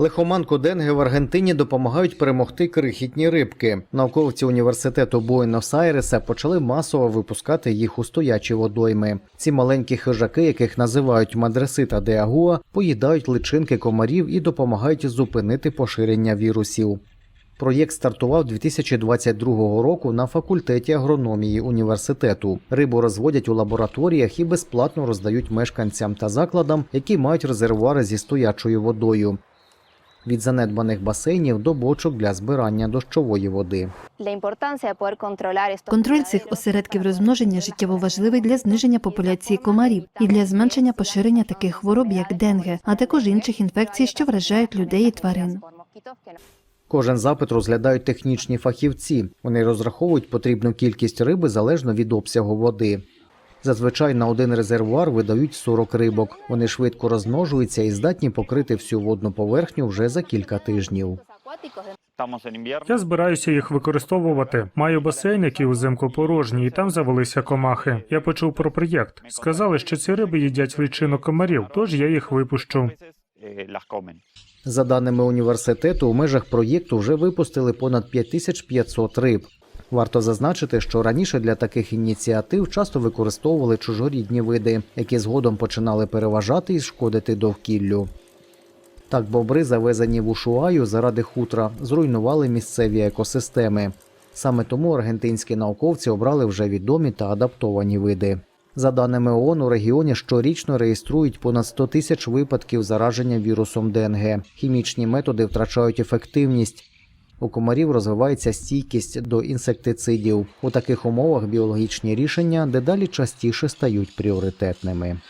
Лихоманку Денге в Аргентині допомагають перемогти крихітні рибки. Науковці університету Буенос-Айреса почали масово випускати їх у стоячі водойми. Ці маленькі хижаки, яких називають мадресита та деагуа, поїдають личинки комарів і допомагають зупинити поширення вірусів. Проєкт стартував 2022 року на факультеті агрономії університету. Рибу розводять у лабораторіях і безплатно роздають мешканцям та закладам, які мають резервуари зі стоячою водою. Від занедбаних басейнів до бочок для збирання дощової води. Контроль цих осередків розмноження життєво важливий для зниження популяції комарів і для зменшення поширення таких хвороб, як денге, а також інших інфекцій, що вражають людей і тварин. Кожен запит розглядають технічні фахівці. Вони розраховують потрібну кількість риби залежно від обсягу води. Зазвичай на один резервуар видають 40 рибок. Вони швидко розмножуються і здатні покрити всю водну поверхню вже за кілька тижнів. Я збираюся їх використовувати. Маю басейн, який узимку порожній, і там завелися комахи. Я почув про проєкт. Сказали, що ці риби їдять личинок комарів, тож я їх випущу. За даними університету, у межах проєкту вже випустили понад 5500 риб. Варто зазначити, що раніше для таких ініціатив часто використовували чужорідні види, які згодом починали переважати і шкодити довкіллю. Так бобри, завезені в Ушуаю заради хутра, зруйнували місцеві екосистеми. Саме тому аргентинські науковці обрали вже відомі та адаптовані види. За даними ООН, у регіоні щорічно реєструють понад 100 тисяч випадків зараження вірусом ДНГ. Хімічні методи втрачають ефективність. У комарів розвивається стійкість до інсектицидів. У таких умовах біологічні рішення дедалі частіше стають пріоритетними.